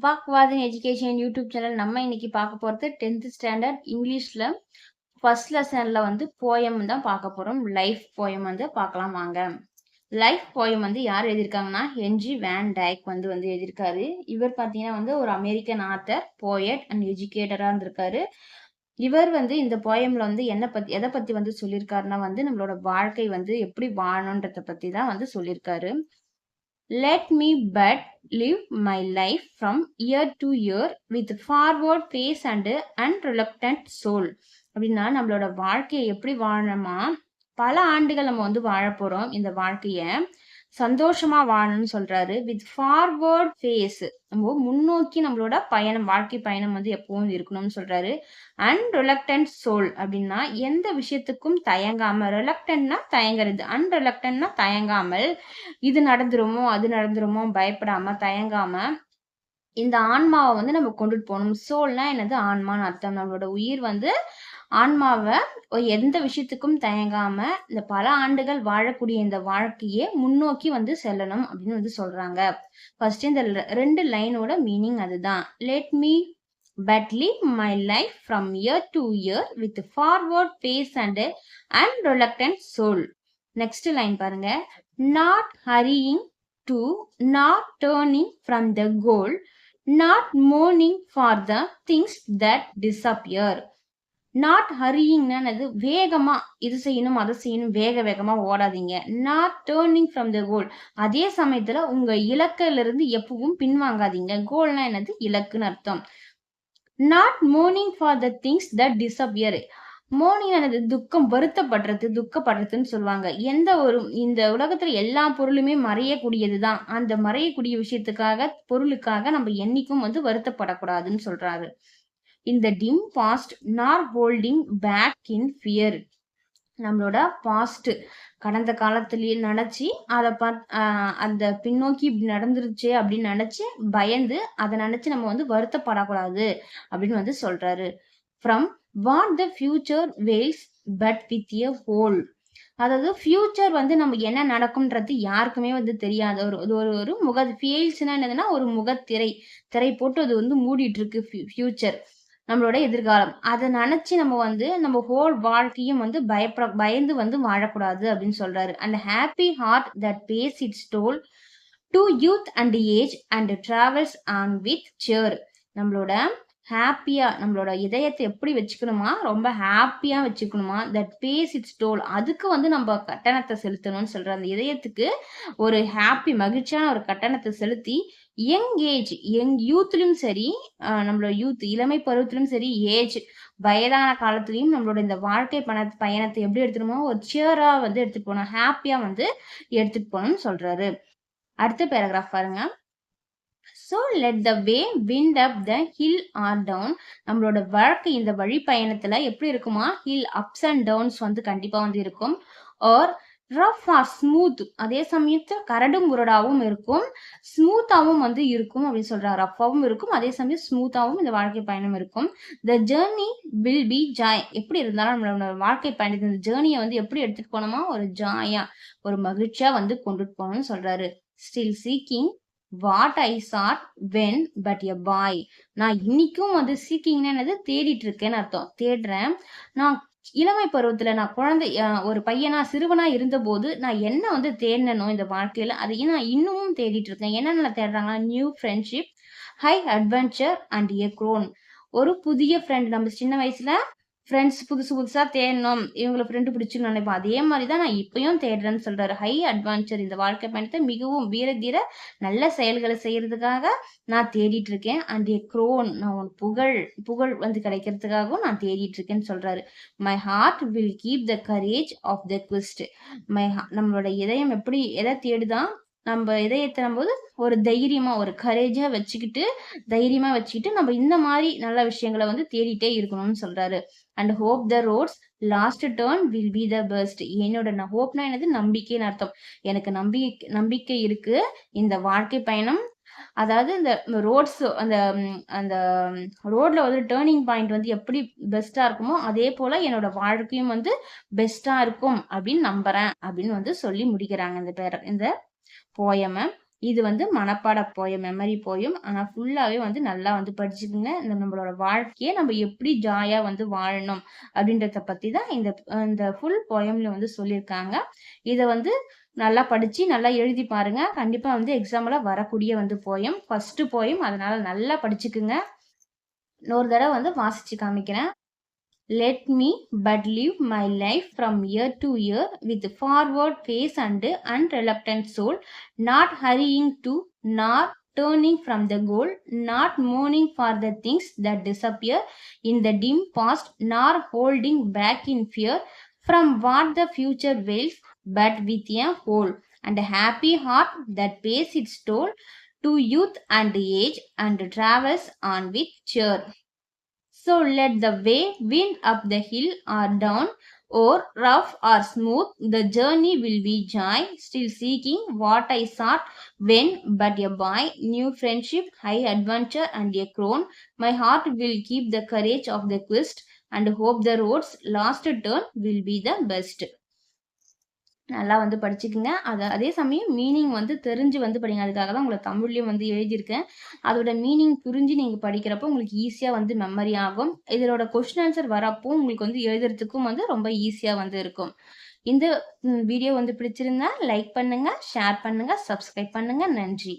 வாக்வாதன் education YouTube channel நம்ம இன்னைக்கு பார்க்க போகிறது டென்த் ஸ்டாண்டர்ட் இங்கிலீஷில் ஃபர்ஸ்ட் லெசனில் வந்து போயம் தான் பார்க்க போகிறோம் லைஃப் போயம் வந்து பார்க்கலாம் வாங்க. லைஃப் போயம் வந்து யார் எழுதியிருக்காங்கன்னா ஹென்ரி வேன் டைக் வந்து வந்து எழுதியிருக்காரு. இவர் பார்த்தீங்கன்னா வந்து ஒரு அமெரிக்கன் ஆத்தர் போயட் அண்ட் எஜுகேட்டராக இருந்திருக்காரு. இவர் வந்து இந்த போயம்ல வந்து என்ன பத்தி எதை பத்தி வந்து சொல்லியிருக்காருன்னா வந்து நம்மளோட வாழ்க்கை வந்து எப்படி வாழணுன்றத பத்தி தான் வந்து சொல்லியிருக்காரு. Let me but live my life from year to year with forward face and unreluctant soul அப்படின்னா நம்மளோட வாழ்க்கையை எப்படி வாழணுமா பல ஆண்டுகள் நம்ம வந்து வாழப்போகிறோம் இந்த வாழ்க்கையை. சந்தோஷமா வாழணும்னு சொல்றாரு. வித் ஃபார்வர்ட் ஃபேஸ் நம்ம முன்னோக்கி நம்மளோட பயணம் வாழ்க்கை பயணம் வந்து எப்பவும் இருக்கணும்னு சொல்றாரு. அன்ரிலக்டன்ட் சோல் அப்படின்னா எந்த விஷயத்துக்கும் தயங்காம ரிலக்டன்ட்னா தயங்குறது அன்ரிலக்டன்ட்னா தயங்காமல் இது நடந்துருமோ அது நடந்துருமோ பயப்படாம தயங்காம இந்த ஆன்மாவை வந்து நம்ம கொண்டுட்டு போகணும். சோல்னா என்னது? ஆன்மான்னு அர்த்தம். நம்மளோட உயிர் வந்து ஆன்மாவை எந்த விஷயத்துக்கும் தயங்காம இந்த பல ஆண்டுகள் வாழக்கூடிய இந்த வாழ்க்கையே முன்னோக்கி வந்து செல்லணும் அப்படின்னு வந்து சொல்றாங்க. ஃபர்ஸ்ட் இந்த ரெண்டு லைனோட மீனிங் அதுதான். Let me but live my life from year to year with forward face and unreluctant soul next line பாருங்க. Not hurrying to not turning from the goal not mourning for the things that disappear not ஹரியிங்னது வேகமா இது செய்யணும் அதை செய்யணும் வேக வேகமா ஓடாதீங்க. Not turning from the goal அதே சமயத்துல உங்க இலக்கில இருந்து எப்பவும் பின்வாங்காதீங்க. கோல்னா என்னது? இலக்குன்னு அர்த்தம். Not mourning for the things that disappear மோனியானது துக்கம் வருத்தப்படுறது துக்கப்படுறதுன்னு சொல்லுவாங்க. எந்த ஒரு இந்த உலகத்துல எல்லா பொருளுமே மறையக்கூடியது தான் அந்த மறையக்கூடிய விஷயத்துக்காக பொருளுக்காக நம்ம என்னைக்கும் வந்து வருத்தப்படக்கூடாதுன்னு சொல்றாரு. இந்த dim past nor holding back in fear நம்மளோட பாஸ்ட் கடந்த காலத்திலேயே நினச்சி அதை பார்த் அந்த பின்னோக்கி இப்படி நடந்துருச்சு அப்படின்னு நினச்சி பயந்து அதை நினச்சி நம்ம வந்து வருத்தப்படக்கூடாது அப்படின்னு வந்து சொல்றாரு. From what the future veils but with a whole அதாவது ஃபியூச்சர் வந்து நம்ம என்ன நடக்கும்ன்றது யாருக்குமே வந்து தெரியாது ஒரு ஒரு ஒரு முக ஃபீல்ஸ்னா என்னதுன்னா ஒரு முகத்திரை திரை போட்டு அது வந்து மூடிட்டு இருக்கு ஃபியூச்சர் நம்மளோட எதிர்காலம். அதை நினைச்சு நம்ம வந்து நம்ம ஹோல் வாழ்க்கையும் வந்து பயப்பட பயந்து வந்து வாழக்கூடாது அப்படின்னு சொல்றாரு. And happy heart that pace it's toll to youth and age and travels on with share நம்மளோட ஹாப்பியாக நம்மளோட இதயத்தை எப்படி வச்சுக்கணுமா? ரொம்ப ஹாப்பியாக வச்சுக்கணுமா? தட் பேஸ் இட்ஸ் டோல் அதுக்கு வந்து நம்ம கட்டணத்தை செலுத்தணும்னு சொல்கிற அந்த இதயத்துக்கு ஒரு ஹாப்பி மகிழ்ச்சியான ஒரு கட்டணத்தை செலுத்தி யங் ஏஜ் யங் யூத்லையும் சரி நம்மளோட யூத் இளமை பருவத்திலும் சரி ஏஜ் வயதான காலத்துலையும் நம்மளோட இந்த வாழ்க்கை பண பயணத்தை எப்படி எடுத்துட்டோமோ ஒரு சியராக வந்து எடுத்துகிட்டு போகணும். ஹாப்பியாக வந்து எடுத்துகிட்டு போகணும்னு சொல்கிறாரு அடுத்த பேராகிராஃப் பாருங்க. So let the way wind up the hill or down நம்மளோட வாழ்க்கை இந்த வழி பயணத்தில் எப்படி இருக்குமா? ஹில் அப்ஸ் அண்ட் டவுன்ஸ் வந்து கண்டிப்பாக வந்து இருக்கும். ஆர் ரஃப் ஆர் ஸ்மூத் அதே சமயத்தில் கரடும் முரடாகவும் இருக்கும். ஸ்மூத்தாகவும் வந்து இருக்கும் அப்படின்னு சொல்கிறார் ரஃப்பாகவும் இருக்கும். அதே சமயம் ஸ்மூத்தாகவும் இந்த வாழ்க்கை பயணம் இருக்கும். The journey will be joy எப்படி இருந்தாலும் நம்மளோட வாழ்க்கை பயணத்தை இந்த ஜேர்னியை வந்து எப்படி எடுத்துட்டு போனோமா? ஒரு ஜாயாக ஒரு மகிழ்ச்சியாக வந்து கொண்டுட்டு போகணும்னு சொல்கிறாரு still seeking what I sought when but a boy நான் இன்னைக்கும் வந்து சீக்கிங்னா என்னது? தேடிட்டு இருக்கேன்னு அர்த்தம். தேடுறேன். நான் இளமை பருவத்துல நான் குழந்தை ஒரு பையனா சிறுவனா இருந்தபோது நான் என்ன வந்து தேடினோ இந்த வாழ்க்கையில அதை நான் இன்னமும் தேடிட்டு இருக்கேன் என்னென்ன தேடுறாங்கன்னா new friendship high adventure and a crown ஒரு புதிய ஃப்ரெண்ட் நம்ம சின்ன வயசுல ஃப்ரெண்ட்ஸ் புதுசு புதுசாக தேடணும். இவங்களை ஃப்ரெண்டு பிடிச்சுன்னு நினைப்போம் அதே மாதிரி தான் நான் இப்பயும் தேடுறேன்னு சொல்கிறாரு ஹை அட்வான்ச்சர் இந்த வாழ்க்கை பயணத்தை மிகவும் வீர தீர நல்ல செயல்களை செய்கிறதுக்காக நான் தேடிட்டு இருக்கேன். அண்ட் ஏ க்ரோன் நான் உன் புகழ் புகழ் வந்து கிடைக்கிறதுக்காகவும் நான் தேடிட்டு இருக்கேன்னு சொல்கிறாரு my heart will keep the courage of the quest my நம்மளோட இதயம் எப்படி எதை தேடுதான் நம்ம இதயத்தினும் போது ஒரு தைரியமா ஒரு கரேஜா வச்சுக்கிட்டு தைரியமா வச்சுக்கிட்டு நம்ம இந்த மாதிரி நல்ல விஷயங்களை வந்து தேடிட்டே இருக்கணும்னு சொல்றாரு. And hope the road's last turn will be the best என்னோட ஹோப்னா என்னது? நம்பிக்கைன்னு அர்த்தம். எனக்கு நம்பிக்கை நம்பிக்கை இருக்கு. இந்த வாழ்க்கை பயணம் அதாவது இந்த ரோட்ஸ் அந்த அந்த ரோட்ல வந்து டேர்னிங் பாயிண்ட் வந்து எப்படி பெஸ்டா இருக்குமோ அதே போல என்னோட வாழ்க்கையும் வந்து பெஸ்டா இருக்கும் அப்படின்னு நம்புறேன் அப்படின்னு வந்து சொல்லி முடிக்கிறாங்க இந்த பேர இந்த போயமை இது வந்து மனப்பாட போயம், மெமரி போயும் ஆனால் ஃபுல்லாகவே வந்து நல்லா வந்து படிச்சுக்கோங்க இந்த நம்மளோட வாழ்க்கையை நம்ம எப்படி ஜாயாக வந்து வாழணும் அப்படின்றத பற்றி தான் இந்த இந்த ஃபுல் போயமில் வந்து சொல்லியிருக்காங்க. இதை வந்து நல்லா படித்து நல்லா எழுதி பாருங்க. கண்டிப்பாக வந்து எக்ஸாம்பிளாக வரக்கூடிய வந்து போயம். First poem. அதனால் நல்லா படிச்சுக்குங்க. இன்னொரு தடவை வந்து வாசித்து காமிக்கிறேன். Let me but live my life from year to year with forward face and unreluctant soul, not hurrying to, nor turning from the goal, not mourning for the things that disappear in the dim past, nor holding back in fear from what the future wails, but with a whole and a happy heart that pays its toll to youth and age and travels on with cheer. So let the way wind up the hill or down, or rough or smooth, the journey will be joy, still seeking what I sought when but a boy, new friendship, high adventure, and a crown. My heart will keep the courage of the quest and hope the road's last turn will be the best. நல்லா வந்து படிச்சுக்குங்க. அதை அதே சமயம் meaning வந்து தெரிஞ்சு வந்து படிங்க. அதுக்காக தான் உங்களை தமிழ்லையும் வந்து எழுதியிருக்கேன். அதோட மீனிங் புரிஞ்சு நீங்க படிக்கிறப்போ உங்களுக்கு ஈஸியா வந்து மெமரி ஆகும். இதனோட கொஸ்டின் ஆன்சர் வரப்போ உங்களுக்கு வந்து எழுதுறதுக்கும் வந்து ரொம்ப ஈஸியா வந்து இருக்கும். இந்த வீடியோ வந்து பிடிச்சிருந்தா லைக் பண்ணுங்க, ஷேர் பண்ணுங்க, சப்ஸ்கிரைப் பண்ணுங்க. நன்றி.